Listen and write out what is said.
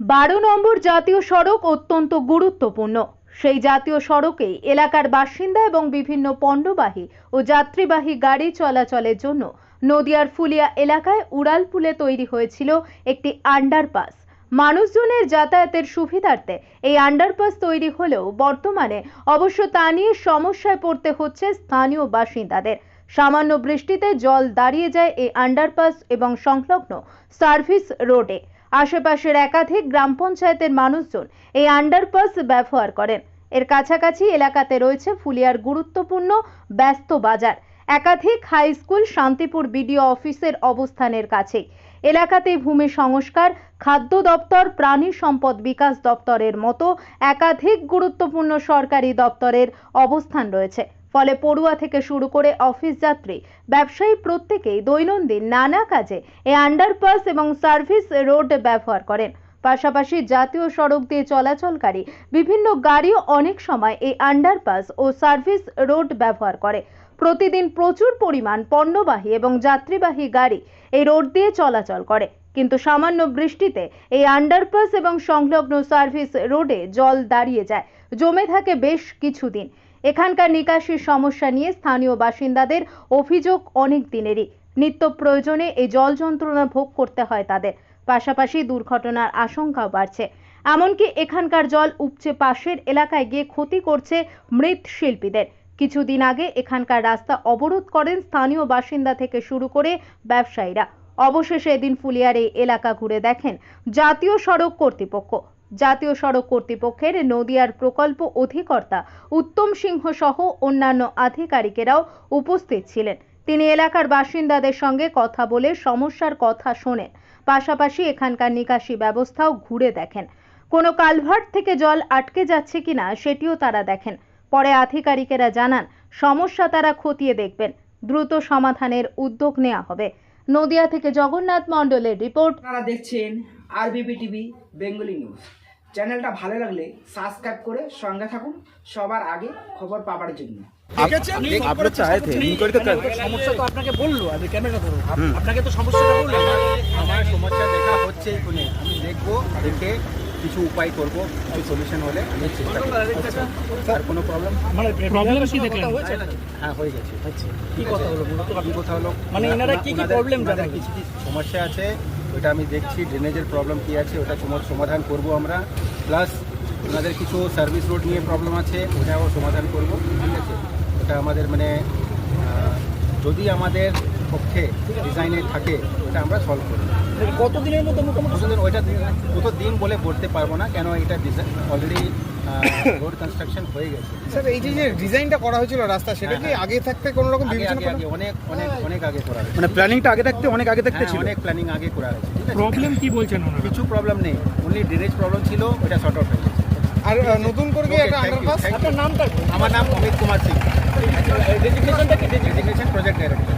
বারো নম্বর জাতীয় সড়ক অত্যন্ত গুরুত্বপূর্ণ। সেই জাতীয় সড়কেই এলাকার বাসিন্দা এবং বিভিন্ন পণ্যবাহী ও যাত্রীবাহী গাড়ি চলাচলের জন্য নদিয়ার ফুলিয়া এলাকায় উড়ালপুলে তৈরি হয়েছিল একটি আন্ডারপাস। মানুষজনের যাতায়াতের সুবিধার্থে এই আন্ডারপাস তৈরি হলেও বর্তমানে অবশ্য তা নিয়ে সমস্যায় পড়তে হচ্ছে স্থানীয় বাসিন্দাদের। সামান্য বৃষ্টিতে জল দাঁড়িয়ে যায় এই আন্ডারপাস এবং সংলগ্ন সার্ভিস রোডে। আশেপাশের একাধিক গ্রাম পঞ্চায়েতের মানুষজন এই আন্ডারপাস ব্যবহার করেন। এর কাছাকাছি এলাকাতে রয়েছে ফুলিয়ার গুরুত্বপূর্ণ ব্যস্ত বাজার। একাধিক হাই স্কুল শান্তিপুর বিডিও অফিসের অবস্থানের কাছেই এলাকাতে ভূমি সংস্কার, খাদ্য দপ্তর, প্রাণী সম্পদ বিকাশ দপ্তরের মতো একাধিক গুরুত্বপূর্ণ সরকারি দপ্তরের অবস্থান রয়েছে। ফলে পড়ুয়া থেকে শুরু করে অফিস যাত্রী, ব্যবসায়ী প্রত্যেকেই দৈনন্দিন নানা কাজে এই আন্ডারপাস এবং সার্ভিস রোড ব্যবহার করেন। পাশাপাশি জাতীয় সড়ক দিয়ে চলাচলকারী বিভিন্ন গাড়িও অনেক সময় এই আন্ডারপাস ও সার্ভিস রোড ব্যবহার করে। প্রতিদিন প্রচুর পরিমাণ পণ্যবাহী এবং যাত্রীবাহী গাড়ি এই রোড দিয়ে চলাচল করে। কিন্তু সামান্য বৃষ্টিতে এই আন্ডারপাস এবং সংলগ্ন সার্ভিস রোডে জল দাঁড়িয়ে যায়। জমে থাকে বেশ কিছুদিন। এখানকার নিকাশির সমস্যা নিয়ে স্থানীয় বাসিন্দাদের অভিযোগ অনেক দিনেরই। নিত্য প্রয়োজনে এই জল যন্ত্রণা ভোগ করতে হয় তাদের। পাশাপাশি দুর্ঘটনার আশঙ্কাও বাড়ছে। এমনকি এখানকার জল উপচে পাশের এলাকায় গিয়ে ক্ষতি করছে মৃৎ শিল্পীদের কিছুদিন আগে এখানকার রাস্তা অবরোধ করেন স্থানীয় বাসিন্দা থেকে শুরু করে ব্যবসায়ীরা। অবশেষে এদিন ফুলিয়ার এই এলাকা ঘুরে দেখেন জাতীয় সড়ক কর্তৃপক্ষ। জাতীয় সড়ক কর্তৃপক্ষের নদিয়ার প্রকল্প অধিকর্তা উত্তম সিংহ সহ অন্যান্য আধিকারিকেরাও উপস্থিত ছিলেন। তিনি এলাকার বাসিন্দাদের সঙ্গে কথা বলে সমস্যার কথা শোনেন। পাশাপাশি এখানকার নিকাশি ব্যবস্থাও ঘুরে দেখেন। কোনো কালভার্ট থেকে জল আটকে যাচ্ছে কিনা সেটিও তারা দেখেন। পরে আধিকারিকেরা জানান, সমস্যা তারা খতিয়ে দেখবেন। দ্রুত সমাধানের উদ্যোগ নেওয়া হবে। নদিয়া থেকে জগন্নাথ মন্ডলের রিপোর্ট। আপনারা দেখছেন আরবিপি টিভি বেঙ্গলি নিউজ। চ্যানেলটা ভালো লাগলে সাবস্ক্রাইব করে সঙ্গে থাকুন সবার আগে খবর পাওয়ার জন্য। মানে মানে আপনাকে বলল আপনাকে তো সমস্যা দেখে কিছু উপায় করব কিছু সলিউশন হলে আমি চেষ্টা করব। আর কোনো প্রবলেম মানে প্রবলেম কি দেখলেন? হ্যাঁ হয়ে গেছে। কি কথা হলো কি কথা হলো মানে এনারা কি কি ওনাদের কিছু সমস্যা আছে ওটা আমি দেখছি ড্রেনেজের প্রবলেম কি আছে ওটা সময় সমাধান করব আমরা। প্লাস ওনাদের কিছু সার্ভিস রোড নিয়ে প্রবলেম আছে ওটাও সমাধান করব ঠিক আছে? ওটা আমাদের মানে যদি আমাদের পক্ষে ডিজাইনে থাকে ওটা আমরা সলভ করব। কতদিনের মতো মোটামুটি? ওইটা কত দিন বলে বলতে পারব না কেন এটা অলরেডি রোড কনস্ট্রাকশন হয়ে গেছে। স্যার এই যে যে ডিজাইনটা করা হয়েছিল রাস্তা সেটা কি আগে থাকতে কোনো রকম বিবেচনা আগে করা আগে অনেক অনেক অনেক আগে করা হয়েছে। মানে প্ল্যানিংটা আগে থাকতে অনেক আগে থাকতে হ্যাঁ, ছিল? অনেক প্ল্যানিং আগে করা হয়েছে প্রবলেম কি বলছেন ওনারা? কিছু প্রবলেম নেই অনলি ড্রেনেজ প্রবলেম ছিল ওটা শর্ট আউট হয়ে গেছে। আর নতুন করে একটা আন্ডারপাস আপনার নামটা আমার নাম অমিত কুমার সিং। ডেজিগনেশনটা কি ডেজিগনেশন প্রজেক্ট ডাইরেক্টর